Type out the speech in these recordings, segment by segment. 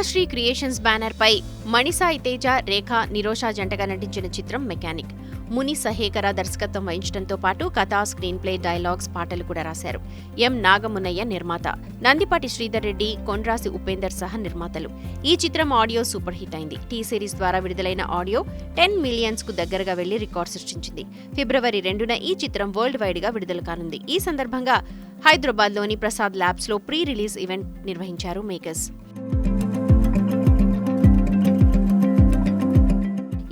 Creations banner పై మణిసాయి తేజ రేఖ నిరోషా జంటగా నటించిన చిత్రం మెకానిక్. ముని సహేకర దర్శకత్వం వహించడంతో పాటు కథ స్క్రీన్ ప్లే డైలాగ్స్ పాటలు కూడా రాశారు. ఎం. నాగమున్నయ్య నిర్మాత. నందిపాటి శ్రీధర్ రెడ్డి కొండ్రాసి ఉపేందర్ సహా నిర్మాతలు. ఈ చిత్రం ఆడియో సూపర్ హిట్ అయింది. టీ సిరీస్ ద్వారా విడుదలైన ఆడియో టెన్ మిలియన్స్కు దగ్గరగా వెళ్ళి రికార్డ్ సృష్టించింది. ఫిబ్రవరి రెండున ఈ చిత్రం వరల్డ్ వైడ్గా విడుదల కానుంది. ఈ సందర్భంగా హైదరాబాద్లోని ప్రసాద్ ల్యాబ్స్లో ప్రీ రిలీజ్ ఈవెంట్ నిర్వహించారు మేకర్స్.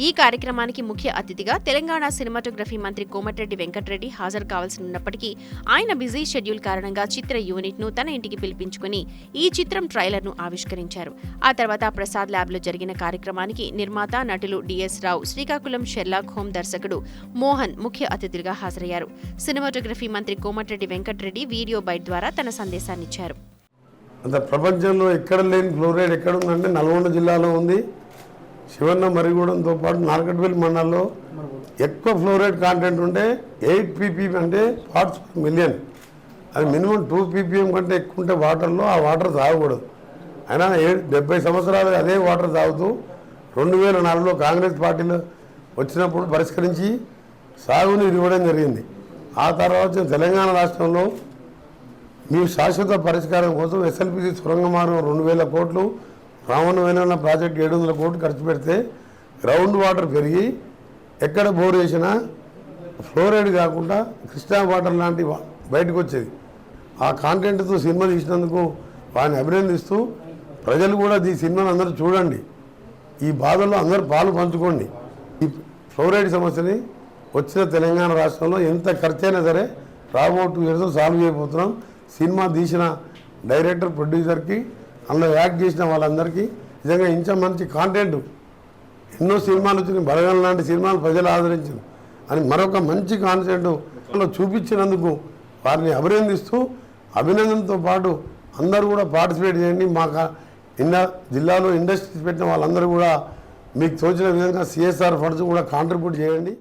ఈ కార్యక్రమానికి ముఖ్య అతిథిగా తెలంగాణ సినిమాటోగ్రఫీ మంత్రి కోమటిరెడ్డి వెంకటరెడ్డి హాజరు కావాల్సి ఉన్నప్పటికీ ఆయన బిజీ షెడ్యూల్ కారణంగా చిత్ర యూనిట్ను తన ఇంటికి పిలిపించుకుని ఈ చిత్రం ట్రైలర్ను ఆవిష్కరించారు. ఆ తర్వాత ప్రసాద్ ల్యాబ్లో జరిగిన కార్యక్రమానికి నిర్మాత నటులు డిఎస్ రావు శ్రీకాకుళం షెర్లాక్ హోమ్ దర్శకుడు మోహన్ ముఖ్య అతిథులుగా హాజరయ్యారు. సినిమాటోగ్రఫీ మంత్రి కోమటిరెడ్డి వెంకటరెడ్డి వీడియో బైట్ ద్వారా తన సందేశాన్నిచ్చారు. అంత ప్రపంచంలో ఎక్కడ లేని ఫ్లోరైడ్ ఎక్కడ ఉందంటే నల్గొండ జిల్లాలో ఉంది. శివన్న మరిగూడెంతో పాటు నార్కట్పల్లి మండలంలో ఎక్కువ ఫ్లోరైడ్ కాంటెంట్ ఉంటే ఎయిట్ పీపీఎం అంటే పార్ట్స్ పర్ మిలియన్ అది మినిమం టూ పీపీఎం కంటే ఎక్కువ ఉంటే వాటర్లో ఆ వాటర్ తాగకూడదు. అయినా ఏడు డెబ్బై సంవత్సరాలు అదే వాటర్ తాగుతూ రెండు వేల నాలుగులో కాంగ్రెస్ పార్టీలో వచ్చినప్పుడు పరిష్కరించి సాగునీరు ఇవ్వడం జరిగింది. ఆ తర్వాత తెలంగాణ రాష్ట్రంలో మీ శాశ్వత పరిష్కారం కోసం ఎస్ఎల్పిసి సొరంగ మార్గం రెండు వేల కోట్లు రావణ వెనున్న ప్రాజెక్ట్ ఏడు వందల కోట్లు ఖర్చు పెడితే గ్రౌండ్ వాటర్ పెరిగి ఎక్కడ బోర్ వేసినా ఫ్లోరైడ్ కాకుండా కృష్ణా వాటర్ లాంటి బయటకు వచ్చేది. ఆ కాంటెంట్తో సినిమా తీసినందుకు వారిని అభినందిస్తూ ప్రజలు కూడా ఈ సినిమాను అందరూ చూడండి. ఈ బాధల్లో అందరూ పాలు పంచుకోండి. ఈ ఫ్లోరైడ్ సమస్యని వచ్చిన తెలంగాణ రాష్ట్రంలో ఎంత ఖర్చైనా సరే రాబో టూ ఇయర్స్ సాల్వ్ చేయబోతున్నాం. సినిమా తీసిన డైరెక్టర్ ప్రొడ్యూసర్కి అందులో యాక్ట్ చేసిన వాళ్ళందరికీ నిజంగా ఇంత మంచి కాంటెంట్ ఎన్నో సినిమాలు వచ్చినాయి. బలగం లాంటి సినిమాలు ప్రజలు ఆదరించారు. అని మరొక మంచి కాన్సెప్ట్ అందులో చూపించినందుకు వారిని అభినందిస్తూ అభినందనతో పాటు అందరూ కూడా పార్టిసిపేట్ చేయండి. మా ఇన్న జిల్లాలో ఇండస్ట్రీస్ పెట్టిన వాళ్ళందరూ కూడా మీకు తోచిన విధంగా సిఎస్ఆర్ ఫండ్స్ కూడా కాంట్రిబ్యూట్ చేయండి.